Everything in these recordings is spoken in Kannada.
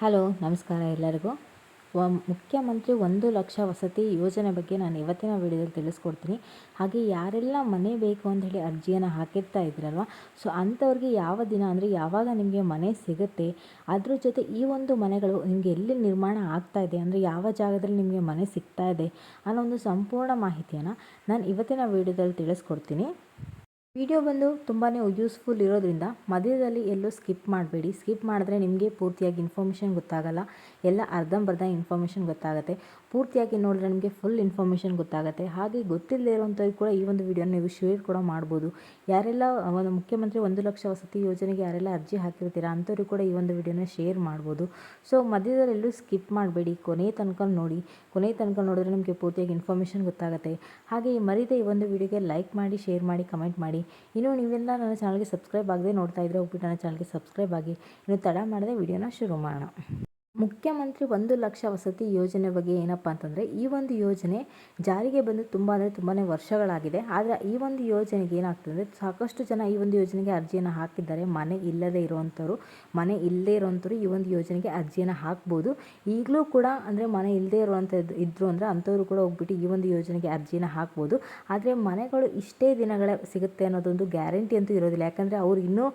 ಹಲೋ, ನಮಸ್ಕಾರ ಎಲ್ಲರಿಗೂ. ಮುಖ್ಯಮಂತ್ರಿ ಒಂದು ಲಕ್ಷ ವಸತಿ ಯೋಜನೆ ಬಗ್ಗೆ ನಾನು ಇವತ್ತಿನ ವಿಡಿಯೋದಲ್ಲಿ ತಿಳಿಸ್ಕೊಡ್ತೀನಿ. ಹಾಗೆ ಯಾರೆಲ್ಲ ಮನೆ ಬೇಕು ಅಂತ ಹೇಳಿ ಅರ್ಜಿಯನ್ನು ಹಾಕಿರ್ತಾ ಇದ್ರಲ್ವ, ಸೊ ಅಂಥವ್ರಿಗೆ ಯಾವ ದಿನ ಅಂದರೆ ಯಾವಾಗ ನಿಮಗೆ ಮನೆ ಸಿಗುತ್ತೆ, ಅದ್ರ ಜೊತೆ ಈ ಒಂದು ಮನೆಗಳು ನಿಮಗೆ ಎಲ್ಲಿ ನಿರ್ಮಾಣ ಆಗ್ತಾ ಇದೆ ಅಂದರೆ ಯಾವ ಜಾಗದಲ್ಲಿ ನಿಮಗೆ ಮನೆ ಸಿಗ್ತಾ ಇದೆ ಅನ್ನೋ ಒಂದು ಸಂಪೂರ್ಣ ಮಾಹಿತಿಯನ್ನು ನಾನು ಇವತ್ತಿನ ವಿಡಿಯೋದಲ್ಲಿ ತಿಳಿಸ್ಕೊಡ್ತೀನಿ. ವಿಡಿಯೋ ಬಂದು ತುಂಬಾ ಯೂಸ್ಫುಲ್ ಇರೋದ್ರಿಂದ ಮಧ್ಯದಲ್ಲಿ ಎಲ್ಲೂ ಸ್ಕಿಪ್ ಮಾಡಬೇಡಿ. ಸ್ಕಿಪ್ ಮಾಡಿದ್ರೆ ನಿಮಗೆ ಪೂರ್ತಿಯಾಗಿ ಇನ್ಫಾರ್ಮೇಷನ್ ಗೊತ್ತಾಗಲ್ಲ. ಎಲ್ಲ ಅರ್ಧಂಬರ್ಧ ಇನ್ಫಾರ್ಮೇಷನ್ ಗೊತ್ತಾಗುತ್ತೆ. ಪೂರ್ತಿಯಾಗಿ ನೋಡಿದ್ರೆ ನಿಮಗೆ ಫುಲ್ ಇನ್ಫಾರ್ಮೇಷನ್ ಗೊತ್ತಾಗುತ್ತೆ. ಹಾಗೆ ಗೊತ್ತಿಲ್ಲದೆ ಇರೋವಂಥವ್ರು ಕೂಡ ಈ ಒಂದು ವಿಡಿಯೋನ ನೀವು ಶೇರ್ ಕೂಡ ಮಾಡ್ಬೋದು. ಯಾರೆಲ್ಲ ಒಂದು ಮುಖ್ಯಮಂತ್ರಿ ಒಂದು ಲಕ್ಷ ವಸತಿ ಯೋಜನೆಗೆ ಯಾರೆಲ್ಲ ಅರ್ಜಿ ಹಾಕಿರ್ತೀರಾ ಅಂಥವ್ರು ಕೂಡ ಈ ಒಂದು ವಿಡಿಯೋನ ಶೇರ್ ಮಾಡ್ಬೋದು. ಸೊ ಮಧ್ಯದಲ್ಲೆಲ್ಲೂ ಸ್ಕಿಪ್ ಮಾಡಬೇಡಿ. ಕೊನೆ ತನಕ ನೋಡಿ. ಕೊನೆ ತನಕ ನೋಡಿದ್ರೆ ನಿಮಗೆ ಪೂರ್ತಿಯಾಗಿ ಇನ್ಫಾರ್ಮೇಷನ್ ಗೊತ್ತಾಗುತ್ತೆ. ಹಾಗೆ ಈ ಮರೀದೇ ಈ ಒಂದು ವಿಡಿಯೋಗೆ ಲೈಕ್ ಮಾಡಿ ಶೇರ್ ಮಾಡಿ ಕಮೆಂಟ್ ಮಾಡಿ. ಇನ್ನು ನೀವೆಲ್ಲ ನನ್ನ ಚಾನಲ್ಗೆ ಸಬ್ಸ್ಕ್ರೈಬ್ ಆಗದೆ ನೋಡ್ತಾ ಇದ್ದರೆ ಹೋಗ್ಬಿಟ್ಟು ನನ್ನ ಚಾನಲ್ಗೆ ಸಬ್ಸ್ಕ್ರೈಬ್ ಆಗಿ. ಇನ್ನು ತಡ ಮಾಡದೆ ವಿಡಿಯೋನ ಶುರು ಮಾಡೋಣ. ಮುಖ್ಯಮಂತ್ರಿ ಒಂದು ಲಕ್ಷ ವಸತಿ ಯೋಜನೆ ಬಗ್ಗೆ ಏನಪ್ಪ ಅಂತಂದರೆ, ಈ ಒಂದು ಯೋಜನೆ ಜಾರಿಗೆ ಬಂದು ತುಂಬ ಅಂದರೆ ತುಂಬಾ ವರ್ಷಗಳಾಗಿದೆ. ಆದರೆ ಈ ಒಂದು ಯೋಜನೆಗೆ ಏನಾಗ್ತದೆ ಅಂದರೆ ಸಾಕಷ್ಟು ಜನ ಈ ಒಂದು ಯೋಜನೆಗೆ ಅರ್ಜಿಯನ್ನು ಹಾಕಿದ್ದಾರೆ. ಮನೆ ಇಲ್ಲದೇ ಇರುವಂಥವ್ರು ಮನೆ ಇಲ್ಲದೇ ಇರುವಂಥವ್ರು ಈ ಒಂದು ಯೋಜನೆಗೆ ಅರ್ಜಿಯನ್ನು ಹಾಕ್ಬೋದು. ಈಗಲೂ ಕೂಡ ಅಂದರೆ ಮನೆ ಇಲ್ಲದೇ ಇರುವಂಥದ್ದು ಇದ್ದರು ಅಂದರೆ ಅಂಥವ್ರು ಕೂಡ ಹೋಗ್ಬಿಟ್ಟು ಈ ಒಂದು ಯೋಜನೆಗೆ ಅರ್ಜಿನ ಹಾಕ್ಬೋದು. ಆದರೆ ಮನೆಗಳು ಇಷ್ಟೇ ದಿನಗಳ ಸಿಗುತ್ತೆ ಅನ್ನೋದೊಂದು ಗ್ಯಾರಂಟಿ ಅಂತೂ ಇರೋದಿಲ್ಲ. ಯಾಕಂದರೆ ಅವ್ರು ಇನ್ನೂ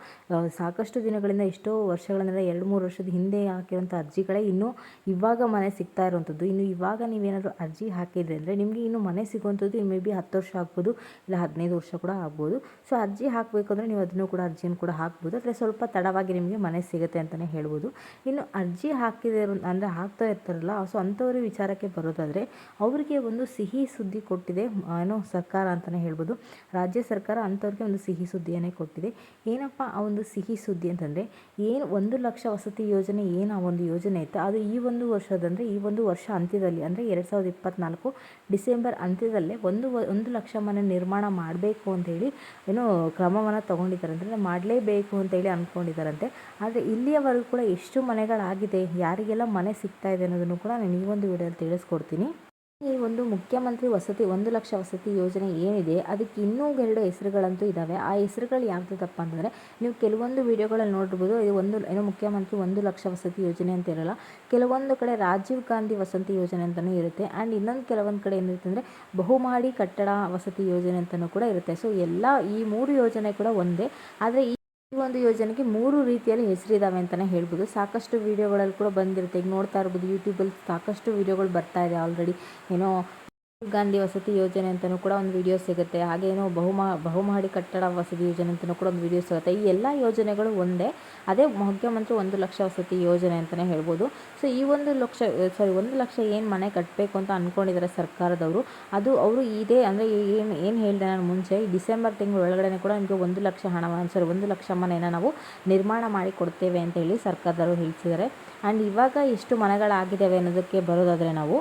ಸಾಕಷ್ಟು ದಿನಗಳಿಂದ ಎಷ್ಟೋ ವರ್ಷಗಳಿಂದ ಎರಡು ಮೂರು ವರ್ಷದ ಹಿಂದೆ ಹಾಕಿರುವಂಥ ಅರ್ಜಿಗಳು ಕಡೆ ಇನ್ನು ಇವಾಗ ಮನೆ ಸಿಗ್ತಾ ಇರುವಂಥದ್ದು. ಇನ್ನು ಇವಾಗ ನೀವೇನಾದರೂ ಅರ್ಜಿ ಹಾಕಿದ್ರಿ ಅಂದರೆ ನಿಮಗೆ ಇನ್ನು ಮನೆ ಸಿಗುವಂಥದ್ದು ಮೇ ಬಿ ಹತ್ತು ವರ್ಷ ಆಗ್ಬೋದು, ಇಲ್ಲ ಹದಿನೈದು ವರ್ಷ ಕೂಡ ಆಗ್ಬೋದು. ಸೊ ಅರ್ಜಿ ಹಾಕಬೇಕು ಅಂದರೆ ನೀವು ಅದನ್ನು ಕೂಡ ಅರ್ಜಿಯನ್ನು ಕೂಡ ಹಾಕ್ಬೋದು. ಆದರೆ ಸ್ವಲ್ಪ ತಡವಾಗಿ ನಿಮಗೆ ಮನೆ ಸಿಗುತ್ತೆ ಅಂತಲೇ ಹೇಳ್ಬೋದು. ಇನ್ನು ಅರ್ಜಿ ಹಾಕಿದೆ ಅಂದರೆ ಹಾಕ್ತಾ ಇರ್ತಾರಲ್ಲ, ಸೊ ಅಂಥವ್ರ ವಿಚಾರಕ್ಕೆ ಬರೋದಾದರೆ ಅವರಿಗೆ ಒಂದು ಸಿಹಿ ಸುದ್ದಿ ಕೊಟ್ಟಿದೆ, ಏನೋ ಸರ್ಕಾರ ಅಂತಲೇ ಹೇಳ್ಬೋದು. ರಾಜ್ಯ ಸರ್ಕಾರ ಅಂಥವ್ರಿಗೆ ಒಂದು ಸಿಹಿ ಸುದ್ದಿಯನ್ನೇ ಕೊಟ್ಟಿದೆ. ಏನಪ್ಪ ಆ ಒಂದು ಸಿಹಿ ಸುದ್ದಿ ಅಂತಂದರೆ, ಏನು ಒಂದು ಲಕ್ಷ ವಸತಿ ಯೋಜನೆ, ಏನು ಆ ಒಂದು ಯೋಜನೆ ಇತ್ತು ಅದು ಈ ಒಂದು ವರ್ಷದಂದರೆ ಈ ಒಂದು ವರ್ಷ ಅಂತ್ಯದಲ್ಲಿ ಅಂದರೆ ಎರಡು ಸಾವಿರದ ಇಪ್ಪತ್ತ್ನಾಲ್ಕು ಡಿಸೆಂಬರ್ ಅಂತ್ಯದಲ್ಲೇ ಒಂದು ಒಂದು ಲಕ್ಷ ಮನೆ ನಿರ್ಮಾಣ ಮಾಡಬೇಕು ಅಂತೇಳಿ ಏನೋ ಕ್ರಮವನ್ನು ತೊಗೊಂಡಿದ್ದಾರೆ ಅಂದರೆ ಮಾಡಲೇಬೇಕು ಅಂತೇಳಿ ಅಂದ್ಕೊಂಡಿದ್ದಾರಂತೆ ಆದರೆ ಇಲ್ಲಿಯವರೆಗೂ ಕೂಡ ಎಷ್ಟು ಮನೆಗಳಾಗಿದೆ? ಯಾರಿಗೆಲ್ಲ ಮನೆ ಸಿಗ್ತಾ ಇದೆ ಅನ್ನೋದನ್ನು ಕೂಡ ನಾನು ಈ ಒಂದು ವಿಡಿಯೋದಲ್ಲಿ ತಿಳಿಸ್ಕೊಡ್ತೀನಿ. ಈ ಒಂದು ಮುಖ್ಯಮಂತ್ರಿ ವಸತಿ, ಒಂದು ಲಕ್ಷ ವಸತಿ ಯೋಜನೆ ಏನಿದೆ, ಅದಕ್ಕೆ ಇನ್ನೂ ಎರಡು ಹೆಸರುಗಳಂತೂ ಇದ್ದಾವೆ ಆ ಹೆಸರುಗಳು ಯಾವುದಪ್ಪ ಅಂತಂದರೆ, ನೀವು ಕೆಲವೊಂದು ವಿಡಿಯೋಗಳಲ್ಲಿ ನೋಡಿರ್ಬೋದು ಇದು ಒಂದು, ಏನೋ ಮುಖ್ಯಮಂತ್ರಿ ಒಂದು ಲಕ್ಷ ವಸತಿ ಯೋಜನೆ ಅಂತ ಇರಲ್ಲ, ಕೆಲವೊಂದು ಕಡೆ ರಾಜೀವ್ ಗಾಂಧಿ ವಸತಿ ಯೋಜನೆ ಅಂತಲೂ ಇರುತ್ತೆ ಆ್ಯಂಡ್ ಇನ್ನೊಂದು ಕೆಲವೊಂದು ಕಡೆ ಏನಿರುತ್ತೆ ಅಂದರೆ, ಬಹುಮಾಡಿ ಕಟ್ಟಡ ವಸತಿ ಯೋಜನೆ ಅಂತಲೂ ಕೂಡ ಇರುತ್ತೆ. ಸೊ, ಎಲ್ಲ ಈ ಮೂರು ಯೋಜನೆ ಕೂಡ ಒಂದೇ, ಆದರೆ ಈ ಒಂದು ಯೋಜನೆಗೆ ಮೂರು ರೀತಿಯಲ್ಲಿ ಹೆಸರಿದ್ದಾವೆ ಅಂತಲೇ ಹೇಳ್ಬೋದು. ಸಾಕಷ್ಟು ವೀಡಿಯೋಗಳಲ್ಲಿ ಕೂಡ ಬಂದಿರುತ್ತೆ. ಈಗ ನೋಡ್ತಾ ಇರ್ಬೋದು ಯೂಟ್ಯೂಬಲ್ಲಿ ಸಾಕಷ್ಟು ವೀಡಿಯೋಗಳು ಬರ್ತಾ ಇದೆ ಆಲ್ರೆಡಿ ಏನೋ ಗಾಂಧಿ ವಸತಿ ಯೋಜನೆ ಅಂತಲೂ ಕೂಡ ಒಂದು ವಿಡಿಯೋ ಸಿಗುತ್ತೆ. ಹಾಗೇನೋ ಬಹುಮ, ಬಹುಮಹಡಿ ಕಟ್ಟಡ ವಸತಿ ಯೋಜನೆ ಅಂತಲೂ ಕೂಡ ಒಂದು ವಿಡಿಯೋ ಸಿಗುತ್ತೆ. ಈ ಎಲ್ಲ ಯೋಜನೆಗಳು ಒಂದೇ, ಅದೇ ಮುಖ್ಯಮಂತ್ರಿ ಒಂದು ಲಕ್ಷ ವಸತಿ ಯೋಜನೆ ಅಂತಲೇ ಹೇಳ್ಬೋದು. ಸೊ ಈ ಒಂದು ಲಕ್ಷ ಸಾರಿ ಒಂದು ಲಕ್ಷ ಏನು ಮನೆ ಕಟ್ಟಬೇಕು ಅಂತ ಅಂದ್ಕೊಂಡಿದ್ದಾರೆ ಸರ್ಕಾರದವರು, ಅದು ಅವರು ಇದೇ, ಅಂದರೆ ಏನು ಏನು ಹೇಳಿದೆ ನಾನು ಮುಂಚೆ ಡಿಸೆಂಬರ್ ತಿಂಗಳ ಒಳಗಡೆ ಕೂಡ ನಿಮಗೆ ಒಂದು ಲಕ್ಷ ಹಣ ಸಾರಿ ಒಂದು ಲಕ್ಷ ಮನೆಯನ್ನು ನಾವು ನಿರ್ಮಾಣ ಮಾಡಿ ಕೊಡ್ತೇವೆ ಅಂತ ಹೇಳಿ ಸರ್ಕಾರದವರು ಹೇಳ್ತಿದ್ದಾರೆ ಆ್ಯಂಡ್ ಇವಾಗ ಎಷ್ಟು ಮನೆಗಳಾಗಿದ್ದಾವೆ ಅನ್ನೋದಕ್ಕೆ ಬರೋದಾದರೆ ನಾವು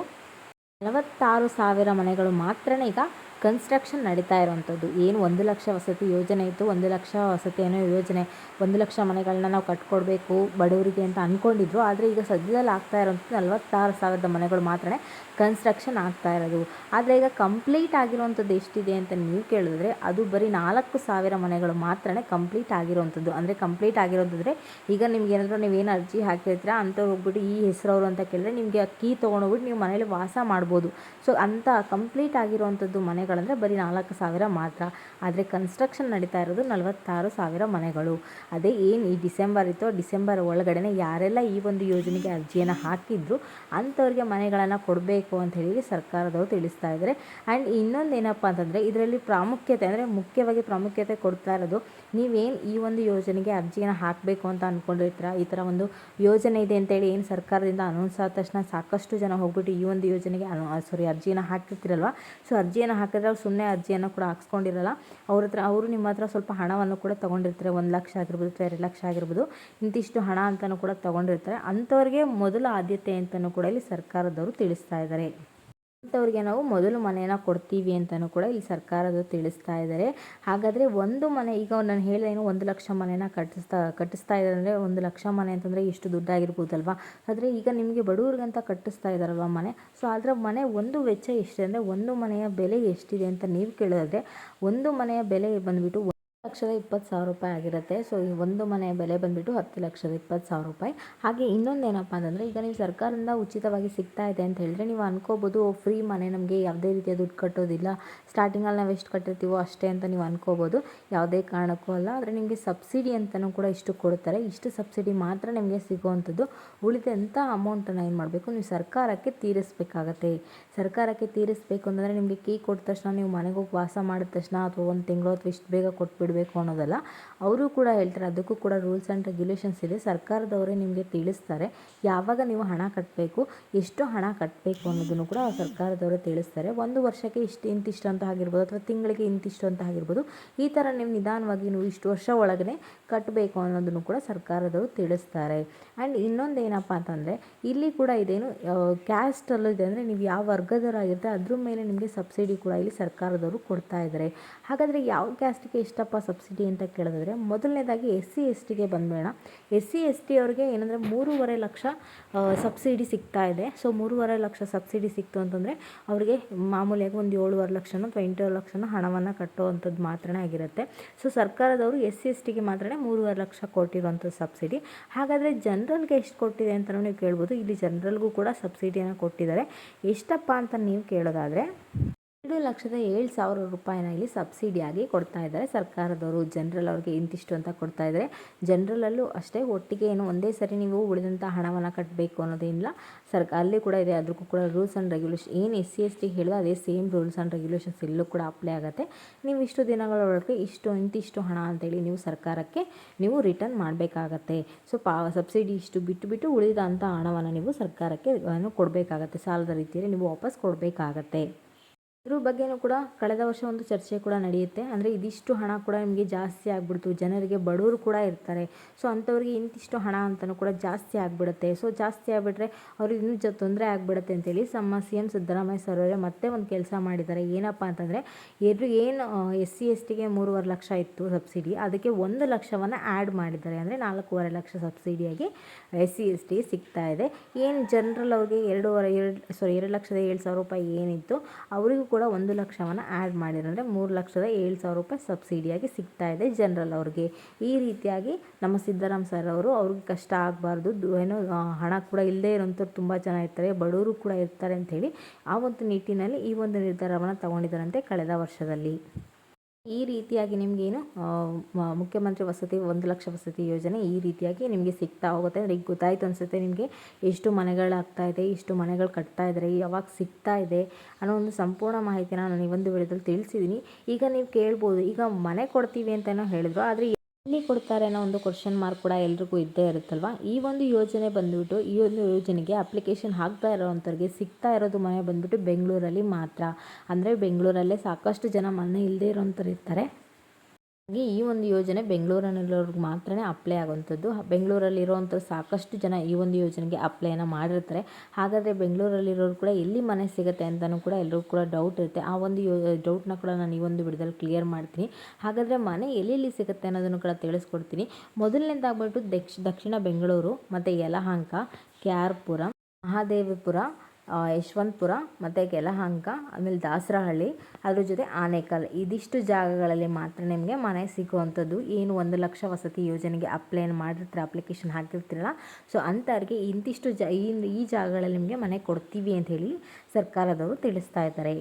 ನಲವತ್ತಾರು ಸಾವಿರ ಮನೆಗಳು ಮಾತ್ರ ಈಗ ಕನ್ಸ್ಟ್ರಕ್ಷನ್ ನಡೀತಾ ಇರುವಂಥದ್ದು. ಏನು ಒಂದು ಲಕ್ಷ ವಸತಿ ಯೋಜನೆ ಇತ್ತು, ಒಂದು ಲಕ್ಷ ವಸತಿ ಏನೋ ಯೋಜನೆ, ಒಂದು ಲಕ್ಷ ಮನೆಗಳನ್ನ ನಾವು ಕಟ್ಕೊಡ್ಬೇಕು ಬಡವರಿಗೆ ಅಂತ ಅಂದ್ಕೊಂಡಿದ್ರು ಆದರೆ ಈಗ ಸದ್ಯದಲ್ಲಿ ಆಗ್ತಾ ಇರೋಂಥದ್ದು ನಲವತ್ತಾರು ಸಾವಿರದ ಮನೆಗಳು ಮಾತ್ರ ಕನ್ಸ್ಟ್ರಕ್ಷನ್ ಆಗ್ತಾ ಇರೋದು. ಆದರೆ ಈಗ ಕಂಪ್ಲೀಟ್ ಆಗಿರುವಂಥದ್ದು ಎಷ್ಟಿದೆ ಅಂತ ನೀವು ಕೇಳಿದ್ರೆ ಅದು ಬರೀ ನಾಲ್ಕು ಸಾವಿರ ಮನೆಗಳು ಮಾತ್ರ ಕಂಪ್ಲೀಟ್ ಆಗಿರುವಂಥದ್ದು. ಅಂದರೆ ಕಂಪ್ಲೀಟ್ ಆಗಿರೋದಂದರೆ ಈಗ ನಿಮ್ಗೆ ಏನಾದರೂ ನೀವೇನು ಅರ್ಜಿ ಹಾಕಿರ್ತೀರಾ ಅಂಥವ್ರು ಹೋಗ್ಬಿಟ್ಟು ಈ ಹೆಸರವರು ಅಂತ ಕೇಳಿದ್ರೆ ನಿಮಗೆ ಕೀ ತೊಗೊಂಡೋಗ್ಬಿಟ್ಟು ನೀವು ಮನೇಲಿ ವಾಸ ಮಾಡ್ಬೋದು. ಸೊ ಅಂಥ ಕಂಪ್ಲೀಟ್ ಆಗಿರುವಂಥದ್ದು ಮನೆಗಳಂದರೆ ಬರೀ ನಾಲ್ಕು ಸಾವಿರ ಮಾತ್ರ. ಆದರೆ ಕನ್ಸ್ಟ್ರಕ್ಷನ್ ನಡೀತಾ ಇರೋದು ನಲವತ್ತಾರು ಸಾವಿರ ಮನೆಗಳು. ಅದೇ ಏನು ಈ ಡಿಸೆಂಬರ್ ಇತ್ತು ಡಿಸೆಂಬರ್ ಒಳಗಡೆ ಯಾರೆಲ್ಲ ಈ ಒಂದು ಯೋಜನೆಗೆ ಅರ್ಜಿಯನ್ನು ಹಾಕಿದ್ರು ಅಂಥವ್ರಿಗೆ ಮನೆಗಳನ್ನು ಕೊಡಬೇಕು ಅಂತ ಹೇಳಿ ಸರ್ಕಾರದವರು ತಿಳಿಸ್ತಾ ಇದ್ದಾರೆ ಆ್ಯಂಡ್ ಇನ್ನೊಂದು ಏನಪ್ಪ ಅಂತಂದರೆ ಇದರಲ್ಲಿ ಪ್ರಾಮುಖ್ಯತೆ ಅಂದರೆ ಮುಖ್ಯವಾಗಿ ಪ್ರಾಮುಖ್ಯತೆ ಕೊಡ್ತಾ ಇರೋದು ನೀವೇನು ಈ ಒಂದು ಯೋಜನೆಗೆ ಅರ್ಜಿಯನ್ನು ಹಾಕಬೇಕು ಅಂತ ಅಂದ್ಕೊಂಡಿರ್ತೀರ ಈ ಥರ ಒಂದು ಯೋಜನೆ ಇದೆ ಅಂತೇಳಿ ಏನು ಸರ್ಕಾರದಿಂದ ಅನೌನ್ಸ್ ಆದ ತಕ್ಷಣ ಸಾಕಷ್ಟು ಜನ ಹೋಗ್ಬಿಟ್ಟು ಈ ಒಂದು ಯೋಜನೆಗೆ ಸಾರಿ ಅರ್ಜಿಯನ್ನು ಹಾಕಿರ್ತಿರಲ್ವ? ಸೊ ಅರ್ಜಿಯನ್ನು ಹಾಕಿದ್ರೆ ಅವ್ರು ಸುಮ್ಮನೆ ಅರ್ಜಿಯನ್ನು ಕೂಡ ಹಾಕ್ಸ್ಕೊಂಡಿರಲ್ಲ. ಅವ್ರ ಹತ್ರ ಅವರು ನಿಮ್ಮ ಹತ್ರ ಸ್ವಲ್ಪ ಹಣವನ್ನು ಕೂಡ ತೊಗೊಂಡಿರ್ತಾರೆ. ಒಂದು ಲಕ್ಷ ಆಗಿರ್ಬೋದು ಅಥವಾ ಎರಡು ಲಕ್ಷ ಆಗಿರ್ಬೋದು. ಇಂತಿಷ್ಟು ಹಣ ಅಂತಲೂ ಕೂಡ ತೊಗೊಂಡಿರ್ತಾರೆ. ಅಂಥವ್ರಿಗೆ ಮೊದಲ ಆದ್ಯತೆ ಅಂತಲೂ ಕೂಡ ಇಲ್ಲಿ ಸರ್ಕಾರದವರು ತಿಳಿಸ್ತಾ ಇದ್ದಾರೆ ಅಂಥವ್ರಿಗೆ ನಾವು ಮೊದಲು ಮನೆಯನ್ನು ಕೊಡ್ತೀವಿ ಅಂತಲೂ ಕೂಡ ಇಲ್ಲಿ ಸರ್ಕಾರದವರು ತಿಳಿಸ್ತಾ ಇದ್ದಾರೆ ಹಾಗಾದರೆ ಒಂದು ಮನೆ, ಈಗ ನಾನು ಹೇಳಿದೇನು ಒಂದು ಲಕ್ಷ ಮನೆನ ಕಟ್ಟಿಸ್ತಾ ಕಟ್ಟಿಸ್ತಾ ಇದ್ದಾರೆ ಅಂದರೆ ಒಂದು ಲಕ್ಷ ಮನೆ ಅಂತಂದರೆ ಎಷ್ಟು ದುಡ್ಡಾಗಿರ್ಬೋದಲ್ವಾ? ಆದರೆ ಈಗ ನಿಮಗೆ ಬಡವ್ರಿಗಂತ ಕಟ್ಟಿಸ್ತಾ ಇದ್ದಾರಲ್ವ ಮನೆ? ಸೊ ಅದರ ಮನೆ ಒಂದು ವೆಚ್ಚ ಎಷ್ಟಿದೆ ಅಂದರೆ ಒಂದು ಮನೆಯ ಬೆಲೆ ಎಷ್ಟಿದೆ ಅಂತ ನೀವು ಕೇಳಿದ್ರೆ ಒಂದು ಮನೆಯ ಬೆಲೆ ಬಂದುಬಿಟ್ಟು ಲಕ್ಷದ ಇಪ್ಪತ್ತು ಸಾವಿರ ರೂಪಾಯಿ ಆಗಿರುತ್ತೆ. ಸೊ ಈ ಒಂದು ಮನೆ ಬೆಲೆ ಬಂದುಬಿಟ್ಟು ಹತ್ತು ಲಕ್ಷದ ಇಪ್ಪತ್ತು ಸಾವಿರ ರೂಪಾಯಿ. ಹಾಗೆ ಇನ್ನೊಂದು ಏನಪ್ಪ ಅಂತಂದರೆ, ಈಗ ನೀವು ಸರ್ಕಾರದಿಂದ ಉಚಿತವಾಗಿ ಸಿಗ್ತಾ ಇದೆ ಅಂತ ಹೇಳಿದ್ರೆ, ನೀವು ಅನ್ಕೋಬೋದು ಫ್ರೀ ಮನೆ ನಮಗೆ ಯಾವುದೇ ರೀತಿಯ ದುಡ್ಡು ಕಟ್ಟೋದಿಲ್ಲ. ಸ್ಟಾರ್ಟಿಂಗಲ್ಲಿ ನಾವು ಎಷ್ಟು ಕಟ್ಟಿರ್ತೀವೋ ಅಷ್ಟೇ ಅಂತ ನೀವು ಅನ್ಕೋಬೋದು. ಯಾವುದೇ ಕಾರಣಕ್ಕೂ ಅಲ್ಲ. ಆದರೆ ನಿಮಗೆ ಸಬ್ಸಿಡಿ ಅಂತಲೂ ಕೂಡ ಇಷ್ಟು ಕೊಡ್ತಾರೆ. ಇಷ್ಟು ಸಬ್ಸಿಡಿ ಮಾತ್ರ ನಿಮಗೆ ಸಿಗುವಂಥದ್ದು. ಉಳಿದಂಥ ಅಮೌಂಟನ್ನು ಏನು ಮಾಡಬೇಕು? ನೀವು ಸರ್ಕಾರಕ್ಕೆ ತೀರಿಸಬೇಕಾಗತ್ತೆ. ಸರ್ಕಾರಕ್ಕೆ ತೀರಿಸಬೇಕು ಅಂತಂದರೆ ನಿಮಗೆ ಕೀ ಕೊಟ್ಟ ತಕ್ಷಣ, ನೀವು ಮನೆಗೆ ಹೋಗಿ ವಾಸ ಮಾಡಿದ ತಕ್ಷಣ ಅಥವಾ ಒಂದು ತಿಂಗಳು ಅಥವಾ ಇಷ್ಟು ಬೇಗ ಕೊಟ್ಬಿಡ್ಬೇಕು ಬಿಡಬೇಕು ಅನ್ನೋದಲ್ಲ, ಅವರು ಕೂಡ ಹೇಳ್ತಾರೆ, ಅದಕ್ಕೂ ಕೂಡ ರೂಲ್ಸ್ ಆ್ಯಂಡ್ ರೆಗ್ಯುಲೇಷನ್ಸ್ ಇದೆ. ಸರ್ಕಾರದವರೇ ನಿಮಗೆ ತಿಳಿಸ್ತಾರೆ ಯಾವಾಗ ನೀವು ಹಣ ಕಟ್ಟಬೇಕು ಎಷ್ಟು ಹಣ ಕಟ್ಟಬೇಕು ಅನ್ನೋದನ್ನು ಕೂಡ ಸರ್ಕಾರದವರೇ ತಿಳಿಸ್ತಾರೆ. ಒಂದು ವರ್ಷಕ್ಕೆ ಇಷ್ಟು ಇಂತಿಷ್ಟು ಅಂತ ಆಗಿರ್ಬೋದು, ಅಥವಾ ತಿಂಗಳಿಗೆ ಇಂತಿಷ್ಟು ಅಂತ ಆಗಿರ್ಬೋದು, ಈ ಥರ ನೀವು ನಿಧಾನವಾಗಿ ನೀವು ಇಷ್ಟು ವರ್ಷ ಒಳಗಡೆ ಕಟ್ಟಬೇಕು ಅನ್ನೋದನ್ನು ಕೂಡ ಸರ್ಕಾರದವರು ತಿಳಿಸ್ತಾರೆ. ಆ್ಯಂಡ್ ಇನ್ನೊಂದು ಏನಪ್ಪ ಅಂತಂದರೆ, ಇಲ್ಲಿ ಕೂಡ ಇದೇನು ಕ್ಯಾಸ್ಟಲ್ಲೂ ಇದೆ ಅಂದರೆ ನೀವು ಯಾವ ವರ್ಗದವರಾಗಿರ್ತಾರೆ, ಅದ್ರ ಮೇಲೆ ನಿಮಗೆ ಸಬ್ಸಿಡಿ ಕೂಡ ಇಲ್ಲಿ ಸರ್ಕಾರದವರು ಕೊಡ್ತಾ ಇದ್ದಾರೆ. ಹಾಗಾದರೆ ಯಾವ ಕ್ಯಾಸ್ಟ್ಗೆ ಎಷ್ಟಪ್ಪ ಸಬ್ಸಿಡಿ ಅಂತ ಕೇಳಿದ್ರೆ ಮೊದಲನೇದಾಗಿ ಎಸ್ ಸಿ ಎಸ್ ಟಿಗೆ ಬಂದ್ಬೇಡ ಎಸ್ ಸಿ ಎಸ್ ಟಿ ಅವ್ರಿಗೆ ಏನಂದರೆ ಮೂರುವರೆ ಲಕ್ಷ ಸಬ್ಸಿಡಿ ಸಿಗ್ತಾ ಇದೆ. ಸೊ ಮೂರುವರೆ ಲಕ್ಷ ಸಬ್ಸಿಡಿ ಸಿಕ್ತು ಅಂತಂದರೆ ಅವರಿಗೆ ಮಾಮೂಲಿಯಾಗಿ ಒಂದು ಏಳುವರೆ ಲಕ್ಷನೋ ಅಥವಾ ಎಂಟೂವರೆ ಲಕ್ಷನೋ ಹಣವನ್ನು ಕಟ್ಟುವಂಥದ್ದು ಮಾತ್ರ ಆಗಿರುತ್ತೆ. ಸೊ ಸರ್ಕಾರದವರು ಎಸ್ ಸಿ ಎಸ್ ಟಿಗೆ ಮಾತ್ರ ಮೂರುವರೆ ಲಕ್ಷ ಕೊಟ್ಟಿರುವಂಥ ಸಬ್ಸಿಡಿ. ಹಾಗಾದರೆ ಜನರಲ್ಗೆ ಎಷ್ಟು ಕೊಟ್ಟಿದೆ ಅಂತ ನೀವು ಕೇಳ್ಬೋದು. ಇಲ್ಲಿ ಜನರಲ್ಗೂ ಕೂಡ ಸಬ್ಸಿಡಿಯನ್ನು ಕೊಟ್ಟಿದ್ದಾರೆ. ಎಷ್ಟಪ್ಪ ಅಂತ ನೀವು ಕೇಳೋದಾದರೆ ಎರಡು ಲಕ್ಷದ ಏಳು ಸಾವಿರ ರೂಪಾಯಿನ ಇಲ್ಲಿ ಸಬ್ಸಿಡಿಯಾಗಿ ಕೊಡ್ತಾ ಇದ್ದಾರೆ. ಸರ್ಕಾರದವರು ಜನರಲ್ ಅವ್ರಿಗೆ ಇಂತಿಷ್ಟು ಅಂತ ಕೊಡ್ತಾ ಇದ್ದಾರೆ. ಜನರಲಲ್ಲೂ ಅಷ್ಟೇ, ಒಟ್ಟಿಗೆ ಏನು ಒಂದೇ ಸರಿ ನೀವು ಉಳಿದಂಥ ಹಣವನ್ನು ಕಟ್ಟಬೇಕು ಅನ್ನೋದೇನಿಲ್ಲ ಸರ್ಕಾರ ಅಲ್ಲಿ ಕೂಡ ಇದೆ ಅದಕ್ಕೂ ಕೂಡ ರೂಲ್ಸ್ ಆ್ಯಂಡ್ ರೆಗ್ಯುಲೇಷನ್ ಏನು ಎಸ್ ಸಿ ಎಸ್ ಟಿ ಹೇಳಿದ್ರೆ ಅದೇ ಸೇಮ್ ರೂಲ್ಸ್ ಆ್ಯಂಡ್ ರೆಗ್ಯುಲೇಷನ್ಸ್ ಎಲ್ಲೂ ಕೂಡ ಅಪ್ಲೈ ಆಗುತ್ತೆ. ನೀವು ಇಷ್ಟು ದಿನಗಳೊಳಗೆ ಇಷ್ಟು, ಇಂತಿಷ್ಟು ಹಣ ಅಂತೇಳಿ ನೀವು ಸರ್ಕಾರಕ್ಕೆ ನೀವು ರಿಟರ್ನ್ ಮಾಡಬೇಕಾಗತ್ತೆ. ಸೊ ಪಾ, ಸಬ್ಸಿಡಿ ಇಷ್ಟು ಬಿಟ್ಟು ಬಿಟ್ಟು ಉಳಿದಂಥ ಹಣವನ್ನು ನೀವು ಸರ್ಕಾರಕ್ಕೆ ಕೊಡಬೇಕಾಗತ್ತೆ. ಸಾಲದ ರೀತಿಯಲ್ಲಿ ನೀವು ವಾಪಸ್ ಕೊಡಬೇಕಾಗತ್ತೆ. ಇದ್ರ ಬಗ್ಗೆಯೂ ಕೂಡ ಕಳೆದ ವರ್ಷ ಒಂದು ಚರ್ಚೆ ಕೂಡ ನಡೆಯುತ್ತೆ. ಅಂದರೆ ಇದಿಷ್ಟು ಹಣ ಕೂಡ ನಿಮಗೆ ಜಾಸ್ತಿ ಆಗಿಬಿಡ್ತು. ಜನರಿಗೆ ಬಡವರು ಕೂಡ ಇರ್ತಾರೆ. ಸೊ ಅಂಥವ್ರಿಗೆ ಇಂತಿಷ್ಟು ಹಣ ಅಂತಲೂ ಕೂಡ ಜಾಸ್ತಿ ಆಗಿಬಿಡುತ್ತೆ. ಸೊ ಜಾಸ್ತಿ ಆಗಿಬಿಟ್ರೆ ಅವ್ರಿಗೆ ಇನ್ನೂ ಜ ತೊಂದರೆ ಆಗಿಬಿಡುತ್ತೆ ಅಂತೇಳಿ ನಮ್ಮ ಸಿ ಎಂ ಸಿದ್ದರಾಮಯ್ಯ ಸರ್ ಅವರೇ ಮತ್ತೆ ಒಂದು ಕೆಲಸ ಮಾಡಿದ್ದಾರೆ. ಏನಪ್ಪ ಅಂತಂದರೆ ಎರಡು ಏನು ಎಸ್ ಸಿ ಎಸ್ ಟಿಗೆ ಮೂರುವರೆ ಲಕ್ಷ ಇತ್ತು ಸಬ್ಸಿಡಿ, ಅದಕ್ಕೆ ಒಂದು ಲಕ್ಷವನ್ನು ಆ್ಯಡ್ ಮಾಡಿದ್ದಾರೆ. ಅಂದರೆ ನಾಲ್ಕೂವರೆ ಲಕ್ಷ ಸಬ್ಸಿಡಿಯಾಗಿ ಎಸ್ ಸಿ ಎಸ್ ಟಿ ಸಿಗ್ತಾ ಇದೆ. ಏನು ಜನರಲ್ ಅವ್ರಿಗೆ ಎರಡೂವರೆ, ಎರಡು ಸಾರಿ ಎರಡು ಲಕ್ಷದ ಏಳು ಸಾವಿರ ರೂಪಾಯಿ ಏನಿತ್ತು, ಅವರಿಗೂ ಕೂಡ ಒಂದು ಲಕ್ಷವನ್ನು ಆ್ಯಡ್ ಮಾಡಿರಂದರೆ ಮೂರು ಲಕ್ಷದ ಏಳು ಸಾವಿರ ರೂಪಾಯಿ ಸಬ್ಸಿಡಿಯಾಗಿ ಸಿಗ್ತಾ ಇದೆ ಜನರಲ್ ಅವ್ರಿಗೆ. ಈ ರೀತಿಯಾಗಿ ನಮ್ಮ ಸಿದ್ದರಾಮ್ ಸರ್ ಅವರು ಅವ್ರಿಗೆ ಕಷ್ಟ ಆಗಬಾರ್ದು. ಏನೋ ಹಣ ಕೂಡ ಇಲ್ಲದೇ ಇರೋಂಥವ್ರು ತುಂಬ ಜನ ಇರ್ತಾರೆ, ಬಡವರು ಕೂಡ ಇರ್ತಾರೆ ಅಂಥೇಳಿ ಆ ಒಂದು ನಿಟ್ಟಿನಲ್ಲಿ ಈ ಒಂದು ನಿರ್ಧಾರವನ್ನು ತಗೊಂಡಿದ್ದಾರಂತೆ ಕಳೆದ ವರ್ಷದಲ್ಲಿ. ಈ ರೀತಿಯಾಗಿ ನಿಮಗೇನು ಮುಖ್ಯಮಂತ್ರಿ ವಸತಿ, ಒಂದು ಲಕ್ಷ ವಸತಿ ಯೋಜನೆ ಈ ರೀತಿಯಾಗಿ ನಿಮಗೆ ಸಿಗ್ತಾ ಹೋಗುತ್ತೆ. ಅಂದರೆ ಈಗ ಗೊತ್ತಾಯ್ತು ಅನಿಸುತ್ತೆ ನಿಮಗೆ ಎಷ್ಟು ಮನೆಗಳಾಗ್ತಾ ಇದೆ ಎಷ್ಟು ಮನೆಗಳು ಕಟ್ತಾ ಇದ್ದಾರೆ ಯಾವಾಗ ಸಿಗ್ತಾ ಇದೆ ಅನ್ನೋ ಒಂದು ಸಂಪೂರ್ಣ ಮಾಹಿತಿನ ನಾನು ಈ ಒಂದು ವಿಡಿಯೋದಲ್ಲಿ ತಿಳಿಸಿದ್ದೀನಿ ಈಗ ನೀವು ಕೇಳ್ಬೋದು, ಈಗ ಮನೆ ಕೊಡ್ತೀವಿ ಅಂತಲೂ ಹೇಳಿದ್ರು, ಆದರೆ ಎಲ್ಲಿ ಕೊಡ್ತಾರೆ ಅನ್ನೋ ಒಂದು ಕ್ವಶನ್ ಮಾರ್ಕ್ ಕೂಡ ಎಲ್ರಿಗೂ ಇದ್ದೇ ಇರುತ್ತಲ್ವ? ಈ ಒಂದು ಯೋಜನೆ ಬಂದುಬಿಟ್ಟು, ಈ ಒಂದು ಯೋಜನೆಗೆ ಅಪ್ಲಿಕೇಶನ್ ಹಾಕ್ತಾ ಇರೋವಂಥವ್ರಿಗೆ ಸಿಗ್ತಾ ಇರೋದು ಮನೆ ಬಂದುಬಿಟ್ಟು ಬೆಂಗಳೂರಲ್ಲಿ ಮಾತ್ರ. ಅಂದರೆ ಬೆಂಗಳೂರಲ್ಲೇ ಸಾಕಷ್ಟು ಜನ ಮನೆ ಇಲ್ಲದೇ ಇರೋವಂಥವ್ರು ಇರ್ತಾರೆ. ಹಾಗೆ ಈ ಒಂದು ಯೋಜನೆ ಬೆಂಗಳೂರಿನಲ್ಲಿರೋರ್ಗೆ ಮಾತ್ರ ಅಪ್ಲೈ ಆಗುವಂಥದ್ದು ಬೆಂಗಳೂರಲ್ಲಿರೋವಂಥ ಸಾಕಷ್ಟು ಜನ ಈ ಒಂದು ಯೋಜನೆಗೆ ಅಪ್ಲೈನ ಮಾಡಿರ್ತಾರೆ. ಹಾಗಾದರೆ ಬೆಂಗಳೂರಲ್ಲಿರೋರು ಕೂಡ ಎಲ್ಲಿ ಮನೆ ಸಿಗುತ್ತೆ ಅಂತಲೂ ಕೂಡ ಎಲ್ಲರೂ ಕೂಡ ಡೌಟ್ ಇರುತ್ತೆ. ಆ ಒಂದು ಯೋ ಡೌಟ್ನ ಕೂಡ ನಾನು ಈ ಒಂದು ವಿಡಿಯೋದಲ್ಲಿ ಕ್ಲಿಯರ್ ಮಾಡ್ತೀನಿ. ಹಾಗಾದರೆ ಮನೆ ಎಲ್ಲೆಲ್ಲಿ ಸಿಗುತ್ತೆ ಅನ್ನೋದನ್ನು ಕೂಡ ತಿಳಿಸ್ಕೊಡ್ತೀನಿ. ಮೊದಲನೇದಾಗ್ಬಿಟ್ಟು ದಕ್ಷ, ದಕ್ಷಿಣ ಬೆಂಗಳೂರು, ಮತ್ತು ಯಲಹಂಕ ಕೆ ಆರ್ ಪುರ ಮಹಾದೇವಪುರ ಯಶವಂತಪುರ, ಮತ್ತು ಕೆಲಹಂಕ ಆಮೇಲೆ ದಾಸರಹಳ್ಳಿ, ಅದ್ರ ಜೊತೆ ಆನೇಕಲ್. ಇದಿಷ್ಟು ಜಾಗಗಳಲ್ಲಿ ಮಾತ್ರ ನಿಮಗೆ ಮನೆ ಸಿಗುವಂಥದ್ದು. ಏನು ಒಂದು ಲಕ್ಷ ವಸತಿ ಯೋಜನೆಗೆ ಅಪ್ಲೈನ್ ಮಾಡಿರ್ತೀರ ಅಪ್ಲಿಕೇಶನ್ ಹಾಕಿರ್ತೀರಲ್ಲ. ಸೊ ಅಂಥವ್ರಿಗೆ ಇಂತಿಷ್ಟು ಜ, ಈ ಜಾಗಗಳಲ್ಲಿ ನಿಮಗೆ ಮನೆ ಕೊಡ್ತೀವಿ ಅಂತ ಹೇಳಿ ಸರ್ಕಾರದವರು ತಿಳಿಸ್ತಾ ಇದ್ದಾರೆ.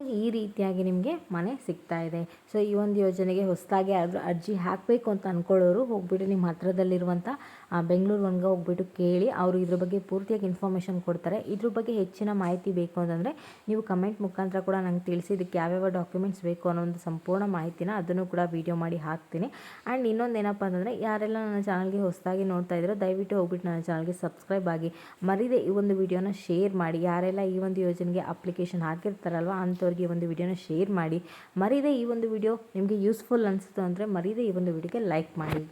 ಈ ರೀತಿಯಾಗಿ ನಿಮಗೆ ಮನೆ ಸಿಗ್ತಾ ಇದೆ. ಸೊ ಈ ಒಂದು ಯೋಜನೆಗೆ ಹೊಸದಾಗಿ ಅರ್ಜಿ ಹಾಕಬೇಕು ಅಂತ ಅಂದ್ಕೊಳ್ಳೋರು ಹೋಗ್ಬಿಟ್ಟು ನಿಮ್ಮ ಹತ್ರದಲ್ಲಿರುವಂಥ ಬೆಂಗಳೂರು ಒನ್ಗೆ ಹೋಗ್ಬಿಟ್ಟು ಕೇಳಿ, ಅವರು ಇದ್ರ ಬಗ್ಗೆ ಪೂರ್ತಿಯಾಗಿ ಇನ್ಫಾರ್ಮೇಷನ್ ಕೊಡ್ತಾರೆ. ಇದ್ರ ಬಗ್ಗೆ ಹೆಚ್ಚಿನ ಮಾಹಿತಿ ಬೇಕು ಅಂತಂದರೆ, ನೀವು ಕಮೆಂಟ್ ಮುಖಾಂತರ ಕೂಡ ನಂಗೆ ತಿಳಿಸಿ, ಇದಕ್ಕೆ ಯಾವ್ಯಾವ ಡಾಕ್ಯುಮೆಂಟ್ಸ್ ಬೇಕು ಅನ್ನೋ ಒಂದು ಸಂಪೂರ್ಣ ಮಾಹಿತಿನ ಅದನ್ನು ಕೂಡ ವೀಡಿಯೋ ಮಾಡಿ ಹಾಕ್ತೀನಿ. ಆ್ಯಂಡ್ ಇನ್ನೊಂದು ಏನಪ್ಪ ಅಂತಂದರೆ, ಯಾರೆಲ್ಲ ನನ್ನ ಚಾನಲ್ಗೆ ಹೊಸದಾಗಿ ನೋಡ್ತಾ ಇದ್ದೀರೋ ದಯವಿಟ್ಟು ಹೋಗ್ಬಿಟ್ಟು ನನ್ನ ಚಾನಲ್ಗೆ ಸಬ್ಸ್ಕ್ರೈಬ್ ಆಗಿ. ಮರಿದೆ ಈ ಒಂದು ವಿಡಿಯೋನ ಶೇರ್ ಮಾಡಿ. ಯಾರೆಲ್ಲ ಈ ಒಂದು ಯೋಜನೆಗೆ ಅಪ್ಲಿಕೇಶನ್ ಹಾಕಿರ್ತಾರಲ್ವ, ಅಂಥವ್ರಿಗೆ ಒಂದು ವಿಡಿಯೋನ ಶೇರ್ ಮಾಡಿ. ಮರಿದೆ ಈ ಒಂದು ವಿಡಿಯೋ ನಿಮಗೆ ಯೂಸ್ಫುಲ್ ಅನಿಸ್ತು ಅಂದರೆ ಮರಿದೆ ಈ ಒಂದು ವಿಡಿಯೋಗೆ ಲೈಕ್ ಮಾಡಿ.